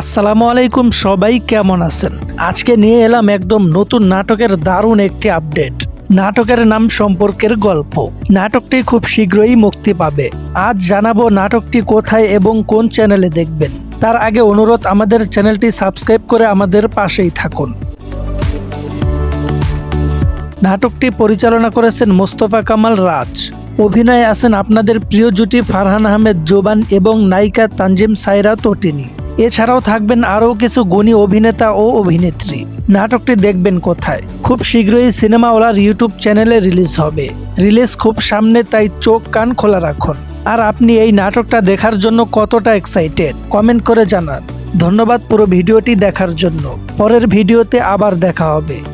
আসসালামু আলাইকুম, সবাই কেমন আছেন? আজকে নিয়ে এলাম একদম নতুন নাটকের দারুণ একটি আপডেট। নাটকের নাম সম্পর্কের গল্প। নাটকটি খুব শীঘ্রই মুক্তি পাবে। আজ জানাব নাটকটি কোথায় এবং কোন চ্যানেলে দেখবেন। তার আগে অনুরোধ, আমাদের চ্যানেলটি সাবস্ক্রাইব করে আমাদের পাশেই থাকুন। নাটকটি পরিচালনা করেছেন মোস্তফা কামাল রাজ। অভিনয়ে আছেন আপনাদের প্রিয় জুটি ফারহান আহমেদ, জোবান এবং নায়িকা তানজিম সাইরা তটিনী এছাড়াও থাকবেন আরও কিছু গুণী অভিনেতা ও অভিনেত্রী। নাটকটি দেখবেন কোথায়? খুব শীঘ্রই সিনেমাওয়ালার ইউটিউব চ্যানেলে রিলিজ হবে। রিলিজ খুব সামনে, তাই চোখ কান খোলা রাখুন। আর আপনি এই নাটকটা দেখার জন্য কতটা এক্সাইটেড কমেন্ট করে জানান। ধন্যবাদ পুরো ভিডিওটি দেখার জন্য। পরের ভিডিওতে আবার দেখা হবে।